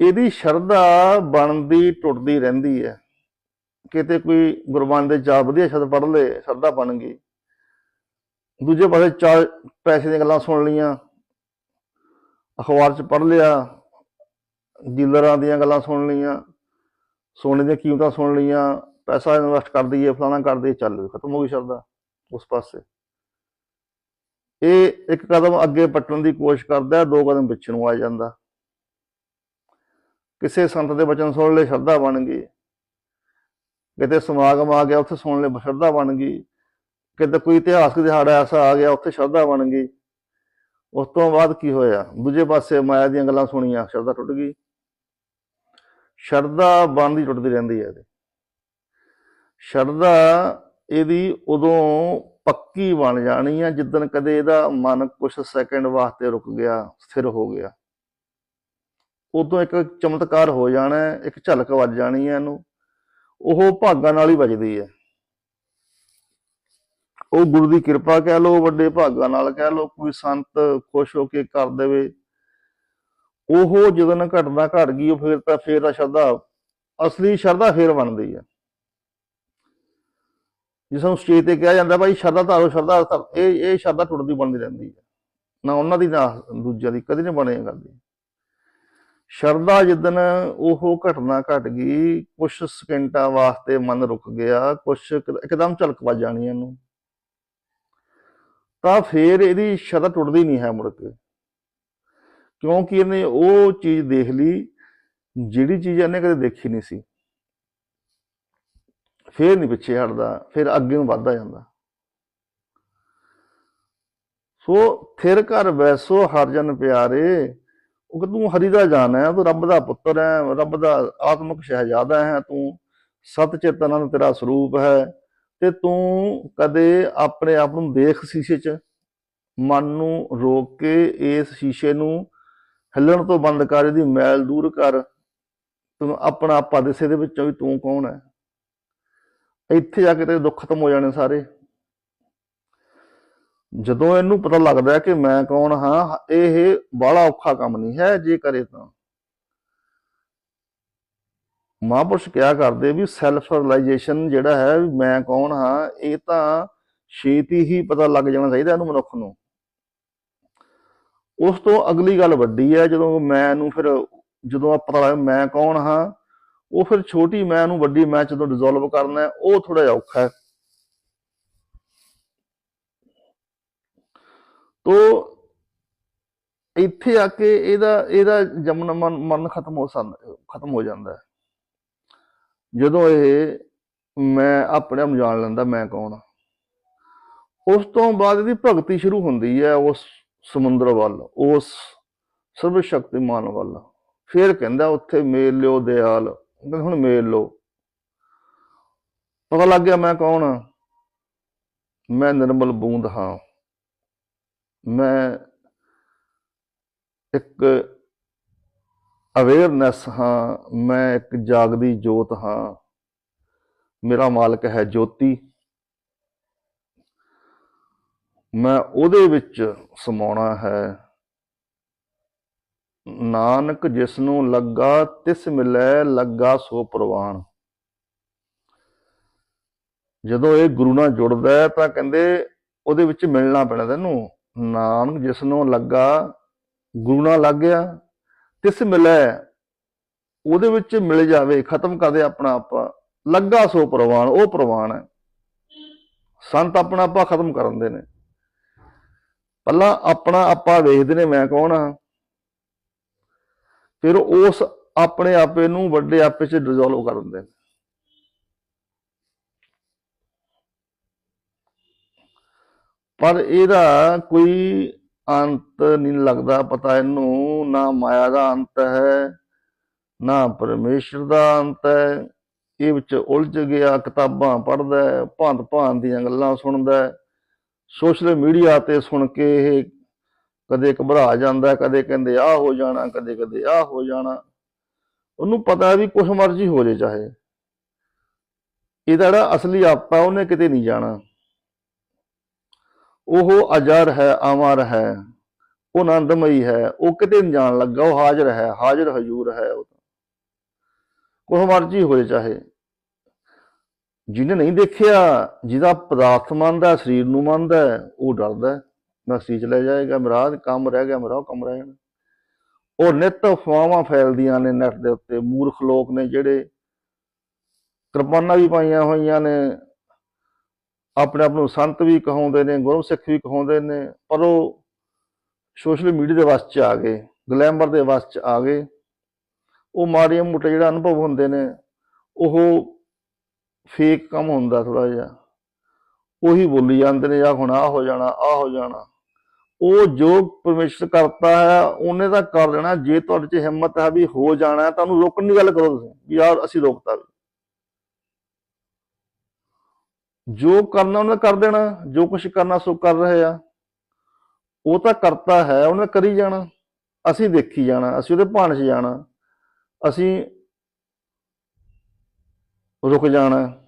ਇਹਦੀ ਸ਼ਰਧਾ ਬਣਦੀ, ਟੁੱਟਦੀ ਰਹਿੰਦੀ ਹੈ। ਕਿਤੇ ਕੋਈ ਗੁਰਬਾਣੀ ਦੇ ਚਾਰ ਵਧੀਆ ਸ਼ਬਦ ਪੜ੍ਹ ਲਏ, ਸ਼ਰਧਾ ਬਣ ਗਈ। ਦੂਜੇ ਪਾਸੇ ਚਾਰ ਪੈਸੇ ਦੀਆਂ ਗੱਲਾਂ ਸੁਣ ਲਈਆਂ। ਅਖਬਾਰ 'ਚ ਪੜ੍ਹ ਲਿਆ। ਡੀਲਰਾਂ ਦੀਆਂ ਗੱਲਾਂ ਸੁਣ ਲਈਆਂ। ਸੋਨੇ ਦੀਆਂ ਕੀਮਤਾਂ ਸੁਣ ਲਈਆਂ। ਪੈਸਾ ਇਨਵੈਸਟ ਕਰ ਦਈਏ, ਫਲਾਣਾ ਕਰ ਦਈਏ, ਚੱਲ ਖਤਮ ਹੋ ਗਈ ਸ਼ਰਧਾ ਉਸ ਪਾਸੇ। ਇਹ ਇੱਕ ਕਦਮ ਅੱਗੇ ਪੱਟਣ ਦੀ ਕੋਸ਼ਿਸ਼ ਕਰਦਾ ਦੋ ਕਦਮ ਪਿੱਛੇ ਨੂੰ ਆ ਜਾਂਦਾ। ਕਿਸੇ ਸੰਤ ਦੇ ਬਚਨ ਸੁਣ ਲੈ ਸ਼ਰਧਾ ਬਣ ਗਈ। ਕਿਤੇ ਸਮਾਗਮ ਆ ਗਿਆ, ਉੱਥੇ ਸੁਣ ਲੈ ਸ਼ਰਧਾ ਬਣ ਗਈ। ਕਿਤੇ ਕੋਈ ਇਤਿਹਾਸਕ ਦਿਹਾੜਾ ਐਸਾ ਆ ਗਿਆ, ਉੱਥੇ ਸ਼ਰਧਾ ਬਣ ਗਈ। ਉਸ ਤੋਂ ਬਾਅਦ ਕੀ ਹੋਇਆ? ਦੂਜੇ ਪਾਸੇ ਮਾਇਆ ਦੀਆਂ ਗੱਲਾਂ ਸੁਣੀਆਂ, ਸ਼ਰਧਾ ਟੁੱਟ ਗਈ। ਸ਼ਰਧਾ ਬਣਦੀ ਟੁੱਟਦੀ ਰਹਿੰਦੀ ਹੈ ਇਹਦੇ। ਸ਼ਰਧਾ ਇਹਦੀ ਉਦੋਂ ਪੱਕੀ ਬਣ ਜਾਣੀ ਆ, ਜਿੱਦਣ ਕਦੇ ਇਹਦਾ ਮਨ ਕੁਝ ਸੈਕਿੰਡ ਵਾਸਤੇ ਰੁਕ ਗਿਆ, ਸਥਿਰ ਹੋ ਗਿਆ। ਉਦੋਂ ਇੱਕ ਚਮਤਕਾਰ ਹੋ ਜਾਣਾ, ਇੱਕ ਝਲਕ ਵੱਜ ਜਾਣੀ ਹੈ ਇਹਨੂੰ। ਉਹ ਭਾਗਾਂ ਨਾਲ ਹੀ ਵੱਜਦੀ ਹੈ। ਉਹ ਗੁਰੂ ਦੀ ਕਿਰਪਾ ਕਹਿ ਲੋ ਵੱਡੇ ਭਾਗਾਂ ਨਾਲ ਕਹਿ ਲੋ ਕੋਈ ਸੰਤ ਖੁਸ਼ ਹੋ ਕੇ ਕਰ ਦੇਵੇ। ਉਹ ਜਦੋਂ ਘਟਨਾ ਘਟ ਗਈ ਉਹ ਫਿਰ ਤਾਂ ਫਿਰ ਤਾਂ ਸ਼ਰਧਾ ਅਸਲੀ ਸ਼ਰਧਾ ਫੇਰ ਬਣਦੀ ਹੈ। ਜਿਸ ਨੂੰ ਸਟੇਜ ਤੇ ਕਿਹਾ ਜਾਂਦਾ ਭਾਈ ਸ਼ਰਧਾ ਧਾਰੋ ਸ਼ਰਧਾ ਧਾਰੋ, ਇਹ ਇਹ ਸ਼ਰਧਾ ਟੁੱਟਦੀ ਬਣਦੀ ਰਹਿੰਦੀ ਹੈ। ਨਾ ਉਹਨਾਂ ਦੀ ਨਾ ਦੂਜਿਆਂ ਦੀ ਕਦੇ ਨਹੀਂ ਬਣੇਗਾ ਕਰਦੀ। ਸ਼ਰਧਾ ਜਿੱਦਨ ਉਹ ਘਟਨਾ ਘਟ ਗਈ ਕੁਝ ਸਕਿੰਟਾਂ ਵਾਸਤੇ ਮਨ ਰੁਕ ਗਿਆ ਕੁਝ ਇੱਕਦਮ ਝਲਕ ਵੱਜ ਜਾਣੀ ਇਹਨੂੰ ਤਾਂ ਫੇਰ ਇਹਦੀ ਸ਼ਰਧਾ ਟੁੱਟਦੀ ਨਹੀਂ ਹੈ ਮੁੜ ਕੇ। ਕਿਉਂਕਿ ਇਹਨੇ ਉਹ ਚੀਜ਼ ਦੇਖ ਲਈ, ਜਿਹੜੀ ਚੀਜ਼ ਇਹਨੇ ਕਦੇ ਦੇਖੀ ਨਹੀਂ ਸੀ। ਫੇਰ ਨਹੀਂ ਪਿੱਛੇ ਹਟਦਾ, ਫੇਰ ਅੱਗੇ ਨੂੰ ਵੱਧਦਾ ਜਾਂਦਾ। ਸੋ, ਥਿਰ ਘਰ ਵੈਸੋ ਹਰ ਜਨ ਪਿਆਰੇ ਉਹ ਕਿ ਤੂੰ ਹਰੀ ਦਾ ਜਾਨ ਹੈ, ਤੂੰ ਰੱਬ ਦਾ ਪੁੱਤਰ ਹੈ, ਰੱਬ ਦਾ ਆਤਮਿਕ ਸ਼ਹਿਜ਼ਾਦਾ ਹੈ, ਤੂੰ ਸਤ ਚੇਤਨ ਤੇਰਾ ਸਰੂਪ ਹੈ ਤੇ ਤੂੰ ਕਦੇ ਆਪਣੇ ਆਪ ਨੂੰ ਦੇਖ ਸ਼ੀਸ਼ੇ 'ਚ, ਮਨ ਨੂੰ ਰੋਕ ਕੇ ਇਸ ਸ਼ੀਸ਼ੇ ਨੂੰ ਹਿੱਲਣ ਤੋਂ ਬੰਦ ਕਰ, ਇਹਦੀ ਮੈਲ ਦੂਰ ਕਰ, ਤੈਨੂੰ ਆਪਣਾ ਆਪਾ ਦਿਸੇ ਦੇ ਵਿੱਚੋਂ ਵੀ ਤੂੰ ਕੌਣ ਹੈ? ਇੱਥੇ ਜਾ ਕੇ ਤੇਰੇ ਦੁੱਖ ਖਤਮ ਹੋ ਜਾਣੇ ਸਾਰੇ। ਜਦੋਂ ਇਹਨੂੰ ਪਤਾ ਲੱਗਦਾ ਹੈ ਕਿ ਮੈਂ ਕੌਣ ਹਾਂ, ਇਹ ਬੜਾ ਔਖਾ ਕੰਮ ਨਹੀਂ ਹੈ ਜੇ ਕਰੇ ਤਾਂ। ਮਹਾਂਪੁਰਸ਼ ਕਿਹਾ ਕਰਦੇ ਵੀ ਸੈਲਫ ਰਿਅਲਾਈਜੇਸ਼ਨ ਜਿਹੜਾ ਹੈ ਵੀ ਮੈਂ ਕੌਣ ਹਾਂ, ਇਹ ਤਾਂ ਛੇਤੀ ਹੀ ਪਤਾ ਲੱਗ ਜਾਣਾ ਚਾਹੀਦਾ ਇਹਨੂੰ ਮਨੁੱਖ ਨੂੰ। ਉਸ ਤੋਂ ਅਗਲੀ ਗੱਲ ਵੱਡੀ ਹੈ, ਜਦੋਂ ਮੈਂ ਨੂੰ ਫਿਰ ਜਦੋਂ ਆ ਪਤਾ ਲੱਗ ਮੈਂ ਕੌਣ ਹਾਂ, ਉਹ ਫਿਰ ਛੋਟੀ ਮੈਂ ਨੂੰ ਵੱਡੀ ਮੈਂ ਜਦੋਂ ਡਿਸੋਲਵ ਕਰਨਾ ਉਹ ਥੋੜਾ ਜਿਹਾ ਔਖਾ ਹੈ। ਤੋ ਇੱਥੇ ਆ ਕੇ ਇਹਦਾ ਇਹਦਾ ਜਮਨ ਮਨ ਮਨ ਖਤਮ ਹੋ ਸਕਦਾ ਖਤਮ ਹੋ ਜਾਂਦਾ ਹੈ। ਜਦੋਂ ਇਹ ਮੈਂ ਆਪਣੇ ਆਪ ਨੂੰ ਜਾਣ ਲੈਂਦਾ, ਮੈਂ ਕੌਣ ਹਾਂ। ਉਸ ਤੋਂ ਬਾਅਦ ਇਹਦੀ ਭਗਤੀ ਸ਼ੁਰੂ ਹੁੰਦੀ ਹੈ ਉਸ ਸਮੁੰਦਰ ਵੱਲ, ਉਸ ਸਰਵ ਸ਼ਕਤੀਮਾਨ ਵੱਲ। ਫਿਰ ਕਹਿੰਦਾ ਉੱਥੇ ਮੇਲ ਲਿਓ ਦਿਆਲ। ਕਹਿੰਦਾ, ਹੁਣ ਮੇਲ ਲਓ। ਪਤਾ ਲੱਗ ਗਿਆ ਮੈਂ ਕੌਣ ਹਾਂ ਮੈਂ ਨਿਰਮਲ ਬੂੰਦ ਹਾਂ। ਮੈਂ ਇੱਕ ਅਵੇਅਰਨੈਸ ਹਾਂ, ਮੈਂ ਇੱਕ ਜਾਗਦੀ ਜੋਤ ਹਾਂ। ਮੇਰਾ ਮਾਲਕ ਹੈ ਜੋਤੀ। ਮੈਂ ਉਹਦੇ ਵਿੱਚ ਸਮਾਉਣਾ ਹੈ। ਨਾਨਕ ਜਿਸ ਨੂੰ ਲੱਗਾ, ਤਿਸ ਮਿਲੈ, ਲੱਗਾ ਸੋ ਪ੍ਰਵਾਨ। ਜਦੋਂ ਇਹ ਗੁਰੂ ਨਾਲ ਜੁੜਦਾ ਹੈ ਤਾਂ ਕਹਿੰਦੇ ਉਹਦੇ ਵਿੱਚ ਮਿਲਣਾ ਪੈਣਾ ਤੈਨੂੰ। ਨਾਨਕ ਜਿਸ ਨੂੰ ਲੱਗਾ, ਗੁਰੂ ਨਾਲ ਲੱਗ ਗਿਆ, ਤਿਸ ਮਿਲੈ, ਉਹਦੇ ਵਿੱਚ ਮਿਲ ਜਾਵੇ, ਖਤਮ ਕਰਦੇ ਆਪਣਾ ਆਪਾ, ਲੱਗਾ ਸੋ ਪ੍ਰਵਾਨ, ਉਹ ਪ੍ਰਵਾਨ ਹੈ। ਸੰਤ ਆਪਣਾ ਆਪਾ ਖਤਮ ਕਰ ਦਿੰਦੇ ਨੇ। ਪਹਿਲਾਂ ਆਪਣਾ ਆਪਾ ਵੇਖਦੇ ਨੇ ਮੈਂ ਕੌਣ ਹਾਂ। ਫਿਰ ਉਸ ਆਪਣੇ ਆਪੇ ਨੂੰ ਵੱਡੇ ਆਪੇ 'ਚ ਡਿਸੋਲਵ ਕਰ ਦਿੰਦੇ ਨੇ। ਪਰ ਇਹਦਾ ਕੋਈ ਅੰਤ ਨਹੀਂ ਲੱਗਦਾ, ਪਤਾ ਇਹਨੂੰ ਨਾ ਮਾਇਆ ਦਾ ਅੰਤ ਹੈ, ਨਾ ਪਰਮੇਸ਼ਰ ਦਾ ਅੰਤ ਹੈ। ਇਹ ਵਿੱਚ ਉਲਝ ਗਿਆ, ਕਿਤਾਬਾਂ ਪੜ੍ਹਦਾ ਹੈ ਭਾਂਤ ਭਾਂਤ ਦੀਆਂ ਗੱਲਾਂ ਸੁਣਦਾ ਹੈ ਸੋਸ਼ਲ ਮੀਡੀਆ ਤੇ ਸੁਣ ਕੇ ਇਹ ਕਦੇ ਘਬਰਾ ਜਾਂਦਾ, ਕਦੇ ਕਹਿੰਦੇ ਆ ਹੋ ਜਾਣਾ, ਕਦੇ ਕਦੇ ਆ ਹੋ ਜਾਣਾ। ਉਹਨੂੰ ਪਤਾ ਵੀ ਕੁਛ ਮਰਜ਼ੀ ਹੋ ਜੇ ਚਾਹੇ। ਇਹਦਾ ਜਿਹੜਾ ਅਸਲੀ ਆਪਾ, ਉਹਨੇ ਕਿਤੇ ਨਹੀਂ ਜਾਣਾ। ਉਹ ਅਜਰ ਹੈ, ਅਮਰ ਹੈ, ਉਹ ਆਨੰਦਮਈ ਹੈ, ਉਹ ਕਿਤੇ ਨਹੀਂ ਜਾਣ ਲੱਗਾ, ਉਹ ਹਾਜ਼ਰ ਹੈ, ਹਾਜ਼ਰ ਹਜ਼ੂਰ ਹੈ ਉਹ ਕੁਛ ਮਰਜ਼ੀ ਹੋਏ ਚਾਹੇ। ਜਿਹਨੇ ਨਹੀਂ ਦੇਖਿਆ, ਜਿਹਦਾ ਪਦਾਰਥ ਮੰਨਦਾ, ਸਰੀਰ ਨੂੰ ਮੰਨਦਾ, ਉਹ ਡਰਦਾ ਮੈਂ ਸਰੀਰ ਚ ਲੈ ਜਾਏਗਾ, ਮੇਰਾ ਕੰਮ ਰਹਿ ਗਿਆ, ਮੇਰਾ ਉਹ ਕੰਮ ਰਹਿ ਜਾਣਾ। ਉਹ ਨਿਤ ਅਫਵਾਹਾਂ ਫੈਲਦੀਆਂ ਨੇ ਨੈਟ ਦੇ ਉੱਤੇ, ਮੂਰਖ ਲੋਕ ਨੇ ਜਿਹੜੇ ਕਿਰਪਾਨਾਂ ਵੀ ਪਾਈਆਂ ਹੋਈਆਂ ਨੇ ਆਪਣੇ ਆਪ ਨੂੰ ਸੰਤ ਵੀ ਕਹਾਉਂਦੇ ਨੇ ਗੁਰੂ ਸਿੱਖ ਵੀ ਕਹਾਉਂਦੇ ਨੇ ਪਰ ਉਹ ਸੋਸ਼ਲ ਮੀਡੀਆ ਦੇ ਵਸ ਚ ਆ ਗਏ ਗਲੈਮਰ ਦੇ ਵਸ ਚ ਆ ਗਏ। ਉਹ ਮਾੜੀਆਂ ਮੋਟੇ ਜਿਹੜਾ ਅਨੁਭਵ ਹੁੰਦੇ ਨੇ ਉਹ ਫੇਕ ਕੰਮ ਹੁੰਦਾ ਥੋੜਾ ਜਿਹਾ। ਉਹੀ ਬੋਲੀ ਜਾਂਦੇ ਨੇ ਜਾਂ ਹੁਣ ਆ ਹੋ ਜਾਣਾ ਆ ਹੋ ਜਾਣਾ। ਉਹ ਜੋ ਪਰਮੇਸ਼ਰ ਕਰਤਾ ਹੈ ਉਹਨੇ ਤਾਂ ਕਰ ਲੈਣਾ। ਜੇ ਤੁਹਾਡੇ 'ਚ ਹਿੰਮਤ ਹੈ ਵੀ ਹੋ ਜਾਣਾ ਹੈ, ਤਾਂ ਉਹਨੂੰ ਰੋਕਣ ਦੀ ਗੱਲ ਕਰੋ ਤੁਸੀਂ ਵੀ ਯਾਰ ਅਸੀਂ ਰੋਕਤਾ ਵੀ। ਜੋ ਕਰਨਾ ਉਹਨੇ ਕਰ ਦੇਣਾ, ਜੋ ਕੁਝ ਕਰਨਾ ਸੋ ਕਰ ਰਹੇ ਆ। ਉਹ ਤਾਂ ਕਰਤਾ ਹੈ, ਉਹਨੇ ਕਰੀ ਜਾਣਾ। ਅਸੀਂ ਦੇਖੀ ਜਾਣਾ, ਅਸੀਂ ਉਹਦੇ ਭਾਣ 'ਚ ਜਾਣਾ। ਅਸੀਂ ਰੁਕ ਜਾਣਾ।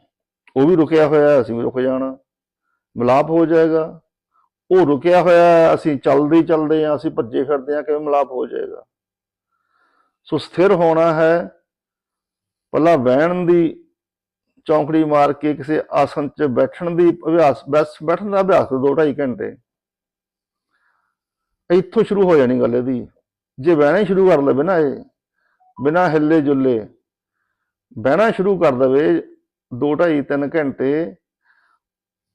ਉਹ ਵੀ ਰੁਕਿਆ ਹੋਇਆ, ਅਸੀਂ ਵੀ ਰੁਕ ਜਾਣਾ। ਮਿਲਾਪ ਹੋ ਜਾਏਗਾ। ਉਹ ਰੁਕਿਆ ਹੋਇਆ, ਅਸੀਂ ਚੱਲਦੇ ਹੀ ਚੱਲਦੇ ਆ, ਅਸੀਂ ਭੱਜੇ ਫਿਰਦੇ ਆ, ਕਿਵੇਂ ਮਿਲਾਪ ਹੋ ਜਾਏਗਾ। ਸੋ ਸਥਿਰ ਹੋਣਾ ਹੈ। ਪਹਿਲਾਂ ਵਹਿਣ ਦੀ ਚੌਂਕੜੀ ਮਾਰ ਕੇ ਕਿਸੇ ਆਸਨ 'ਚ ਬੈਠਣ ਦੀ ਅਭਿਆਸ, ਬਸ ਬੈਠਣ ਦਾ ਅਭਿਆਸ ਕਰੋ ਦੋ ਢਾਈ ਘੰਟੇ। ਇੱਥੋਂ ਸ਼ੁਰੂ ਹੋ ਜਾਣੀ ਗੱਲ ਇਹਦੀ। ਜੇ ਬਹਿਣਾ ਸ਼ੁਰੂ ਕਰ ਲਵੇ ਨਾ ਇਹ, ਬਿਨਾਂ ਹਿੱਲੇ ਜੁੱਲੇ, ਬਹਿਣਾ ਸ਼ੁਰੂ ਕਰ ਦਵੇ ਦੋ ਢਾਈ ਤਿੰਨ ਘੰਟੇ,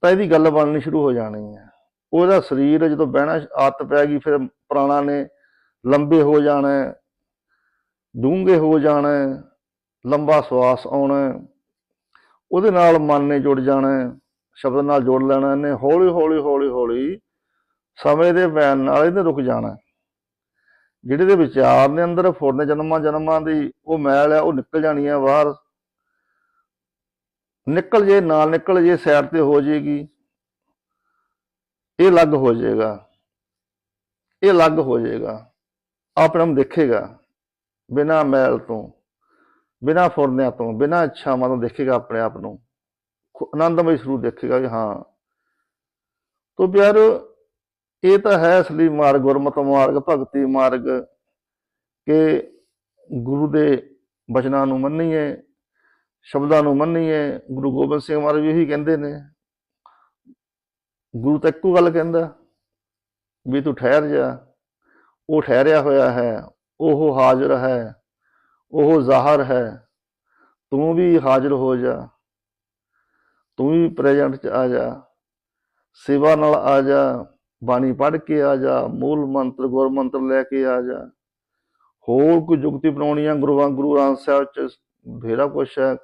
ਤਾਂ ਇਹਦੀ ਗੱਲ ਬਣਨੀ ਸ਼ੁਰੂ ਹੋ ਜਾਣੀ ਹੈ। ਉਹਦਾ ਸਰੀਰ ਜਦੋਂ ਬਹਿਣਾ ਆਦਤ ਪੈ ਗਈ, ਫਿਰ ਪ੍ਰਾਣਾ ਨੇ ਲੰਬੇ ਹੋ ਜਾਣਾ, ਡੂੰਘੇ ਹੋ ਜਾਣਾ, ਲੰਬਾ ਸਵਾਸ ਆਉਣਾ। ਉਹਦੇ ਨਾਲ ਮਨ ਨੇ ਜੁੜ ਜਾਣਾ ਸ਼ਬਦ ਨਾਲ ਜੋੜ ਲੈਣਾ ਇਹਨੇ ਹੌਲੀ ਹੌਲੀ ਹੌਲੀ ਹੌਲੀ ਸਮੇਂ ਦੇ ਵੈਨ ਨਾਲ ਇਹਨੇ ਰੁਕ ਜਾਣਾ ਜਿਹੜੇ ਦੇ ਵਿਚਾਰ ਨੇ ਅੰਦਰ ਫੁਰਨੇ ਜਨਮਾਂ ਜਨਮਾਂ ਦੀ, ਉਹ ਮੈਲ ਹੈ, ਉਹ ਨਿਕਲ ਜਾਣੀ ਹੈ ਬਾਹਰ। ਨਿਕਲ ਜੇ ਨਾਲ ਨਿਕਲ ਜੇ, ਸਾਈਡ ਤੇ ਹੋ ਜਾਏਗੀ ਇਹ ਅਲੱਗ ਹੋ ਜਾਏਗਾ ਇਹ ਅਲੱਗ ਹੋ ਜਾਏਗਾ ਆਪਣੇ ਨੂੰ ਦੇਖੇਗਾ, ਬਿਨਾ ਮੈਲ ਤੋਂ। ਬਿਨਾਂ ਫੁਰਨਿਆਂ ਤੋਂ, ਬਿਨਾਂ ਇੱਛਾਵਾਂ ਤੋਂ ਦੇਖੇਗਾ ਆਪਣੇ ਆਪ ਨੂੰ। ਖੁ- ਆਨੰਦਮਈ ਸਰੂਪ ਦੇਖੇਗਾ ਕਿ ਹਾਂ। ਤੋ ਪਿਆਰ, ਇਹ ਤਾਂ ਹੈ ਅਸਲੀ ਮਾਰਗ, ਗੁਰਮਤਿ ਮਾਰਗ, ਭਗਤੀ ਮਾਰਗ ਕਿ ਗੁਰੂ ਦੇ ਬਚਨਾਂ ਨੂੰ ਮੰਨੀਏ, ਸ਼ਬਦਾਂ ਨੂੰ ਮੰਨੀਏ। ਗੁਰੂ ਗੋਬਿੰਦ ਸਿੰਘ ਮਹਾਰਾਜ ਵੀ ਇਹੀ ਕਹਿੰਦੇ ਨੇ। ਗੁਰੂ ਤਾਂ ਇੱਕੋ ਗੱਲ ਕਹਿੰਦਾ, ਵੀ ਤੂੰ ਠਹਿਰ ਜਾ। ਉਹ ਠਹਿਰਿਆ ਹੋਇਆ ਹੈ, ਉਹ ਹਾਜ਼ਰ ਹੈ। ਉਹ ਜ਼ਾਹਰ ਹੈ। ਤੂੰ ਵੀ ਹਾਜ਼ਰ ਹੋ ਜਾ। ਤੂੰ ਵੀ ਪ੍ਰੈਜ਼ੈਂਟ ਚ ਆ ਜਾ। ਸੇਵਾ ਨਾਲ ਆ ਜਾ। ਬਾਣੀ ਪੜ੍ਹ ਕੇ ਆ ਜਾ। ਮੂਲ ਮੰਤਰ, ਗੁਰ ਮੰਤਰ ਲੈ ਕੇ ਆ ਜਾ। ਹੋਰ ਕੋਈ ਜੁਗਤੀ ਬਣਾਉਣੀ ਆ? ਗੁਰੂਆਂ, ਗੁਰੂ ਗ੍ਰੰਥ ਸਾਹਿਬ ਚ ਬਥੇਰਾ ਕੁਛ ਹੈ।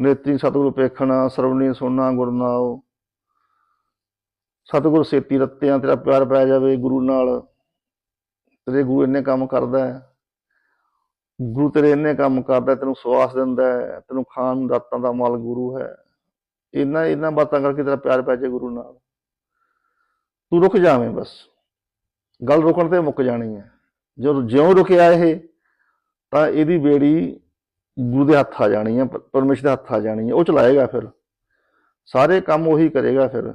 ਨੇਤਰੀ ਸਤਿਗੁਰੂ ਪੇਖਣਾ, ਸਰਵਣੀ ਸੁਣਨਾ ਗੁਰਨਾਉ ਸਤਿਗੁਰ ਸੇਤੀ ਰੱਤਿਆਂ ਤੇਰਾ ਪਿਆਰ ਪੈ ਜਾਵੇ ਗੁਰੂ ਨਾਲ। ਤੇਰੇ ਗੁਰੂ ਇੰਨੇ ਕੰਮ ਕਰਦਾ ਹੈ। ਗੁਰੂ ਤੇਰੇ ਇੰਨੇ ਕੰਮ ਕਰਦਾ, ਤੈਨੂੰ ਸਵਾਸ ਦਿੰਦਾ ਤੈਨੂੰ ਖਾਨ ਦਾਤਾਂ ਦਾ ਮਾਲ ਗੁਰੂ ਹੈ। ਇਹਨਾਂ ਇਹਨਾਂ ਬਾਤਾਂ ਕਰਕੇ ਤੇਰਾ ਪਿਆਰ ਪੈ ਜਾਏ ਗੁਰੂ ਨਾਲ। ਤੂੰ ਰੁਕ ਜਾਵੇਂ ਬਸ। ਗੱਲ ਰੁਕਣ ਤੇ ਮੁੱਕ ਜਾਣੀ ਹੈ। ਜਦੋਂ ਜਿਉਂ ਰੁਕਿਆ ਇਹ, ਤਾਂ ਇਹਦੀ ਬੇੜੀ ਗੁਰੂ ਦੇ ਹੱਥ ਆ ਜਾਣੀ ਹੈ, ਪ- ਪਰਮੇਸ਼ਰ ਦੇ ਹੱਥ ਆ ਜਾਣੀ ਹੈ। ਉਹ ਚਲਾਏਗਾ ਫਿਰ। ਸਾਰੇ ਕੰਮ ਉਹੀ ਕਰੇਗਾ ਫਿਰ।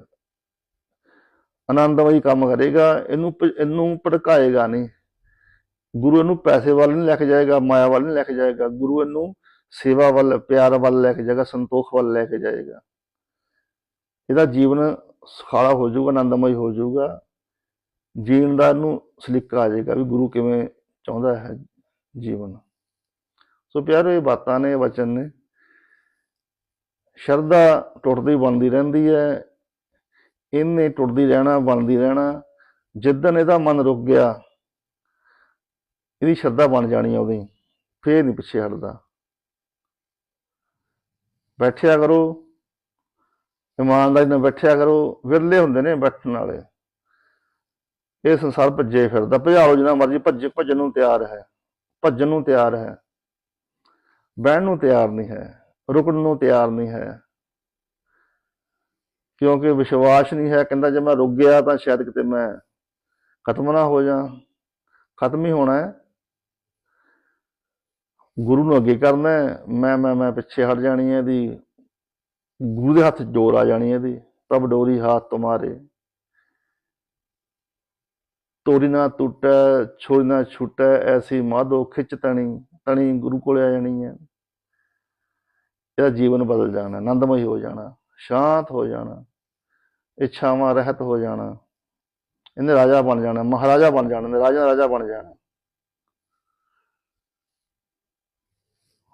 ਆਨੰਦਮਈ ਕੰਮ ਕਰੇਗਾ। ਇਹਨੂੰ ਇਹਨੂੰ ਭੜਕਾਏਗਾ ਨਹੀਂ। ਗੁਰੂ ਇਹਨੂੰ ਪੈਸੇ ਵੱਲ ਨਹੀਂ ਲੈ ਕੇ ਜਾਏਗਾ, ਮਾਇਆ ਵੱਲ ਨਹੀਂ ਲੈ ਕੇ ਜਾਏਗਾ, ਗੁਰੂ ਇਹਨੂੰ ਸੇਵਾ ਵੱਲ, ਪਿਆਰ ਵੱਲ ਲੈ ਕੇ ਜਾਏਗਾ, ਸੰਤੋਖ ਵੱਲ ਲੈ ਕੇ ਜਾਏਗਾ। ਇਹਦਾ ਜੀਵਨ ਸੁਖਾਲਾ ਹੋ ਜਾਊਗਾ, ਆਨੰਦਮਈ ਹੋ ਜਾਊਗਾ। ਜੀਣ ਦਾ ਇਹਨੂੰ ਸਲੀਕਾ ਆ ਜਾਏਗਾ ਵੀ ਗੁਰੂ ਕਿਵੇਂ ਚਾਹੁੰਦਾ ਹੈ ਜੀਵਨ। ਸੋ ਪਿਆਰੋ, ਇਹ ਬਾਤਾਂ ਨੇ ਵਚਨ ਨੇ। ਸ਼ਰਧਾ ਟੁੱਟਦੀ ਬਣਦੀ ਰਹਿੰਦੀ ਹੈ ਇਹਨੇ ਟੁੱਟਦੀ ਰਹਿਣਾ, ਬਣਦੀ ਰਹਿਣਾ। ਜਿੱਦਣ ਇਹਦਾ ਮਨ ਰੁਕ ਗਿਆ ਇਹਦੀ ਸ਼ਰਧਾ ਬਣ ਜਾਣੀ ਆ ਉਹਦੀ, ਫੇਰ ਨਹੀਂ ਪਿੱਛੇ ਹਟਦਾ। ਬੈਠਿਆ ਕਰੋ, ਇਮਾਨਦਾਰੀ ਨਾਲ ਬੈਠਿਆ ਕਰੋ, ਵਿਰਲੇ ਹੁੰਦੇ ਨੇ ਬੈਠਣ ਵਾਲੇ। ਇਹ ਸੰਸਾਰ ਭੱਜੇ ਫਿਰਦਾ, ਭਜਾਓ ਜਿੰਨਾ ਮਰਜ਼ੀ, ਭੱਜ, ਭੱਜਣ ਨੂੰ ਤਿਆਰ ਹੈ, ਭੱਜਣ ਨੂੰ ਤਿਆਰ ਹੈ। ਬਹਿਣ ਨੂੰ ਤਿਆਰ ਨਹੀਂ ਹੈ, ਰੁਕਣ ਨੂੰ ਤਿਆਰ ਨਹੀਂ ਹੈ। ਕਿਉਂਕਿ ਵਿਸ਼ਵਾਸ ਨਹੀਂ ਹੈ, ਕਹਿੰਦਾ ਜੇ ਮੈਂ ਰੁਕ ਗਿਆ ਤਾਂ ਸ਼ਾਇਦ ਕਿਤੇ ਮੈਂ ਖਤਮ ਨਾ ਹੋ ਜਾ। ਖਤਮ ਹੀ ਹੋਣਾ ਹੈ। ਗੁਰੂ ਨੂੰ ਅੱਗੇ ਕਰਨਾ ਮੈਂ ਮੈਂ ਮੈਂ ਪਿੱਛੇ ਹਟ ਜਾਣੀ ਹੈ ਇਹਦੀ। ਗੁਰੂ ਦੇ ਹੱਥ ਜੋਰ ਆ ਜਾਣੀ ਹੈ ਇਹਦੀ। ਤਬ ਡੋਰੀ ਹਾਥ ਤੁਮਾਰੇ ਤੋਰੀ ਨਾ ਟੁੱਟੈ, ਛੋਰੀ ਨਾ ਛੁੱਟੈ, ਐਸੀ ਮਾਧੋ ਖਿੱਚ ਤਣੀ ਤਣੀ ਗੁਰੂ ਕੋਲ ਆ ਜਾਣੀ ਹੈ। ਇਹਦਾ ਜੀਵਨ ਬਦਲ ਜਾਣਾ, ਆਨੰਦਮਈ ਹੋ ਜਾਣਾ, ਸ਼ਾਂਤ ਹੋ ਜਾਣਾ, ਇੱਛਾਵਾਂ ਰਹਿਤ ਹੋ ਜਾਣਾ। ਇਹਨੇ ਰਾਜਾ ਬਣ ਜਾਣਾ, ਮਹਾਰਾਜਾ ਬਣ ਜਾਣਾ, ਇਹਨੇ ਰਾਜਾ ਰਾਜਾ ਬਣ ਜਾਣਾ।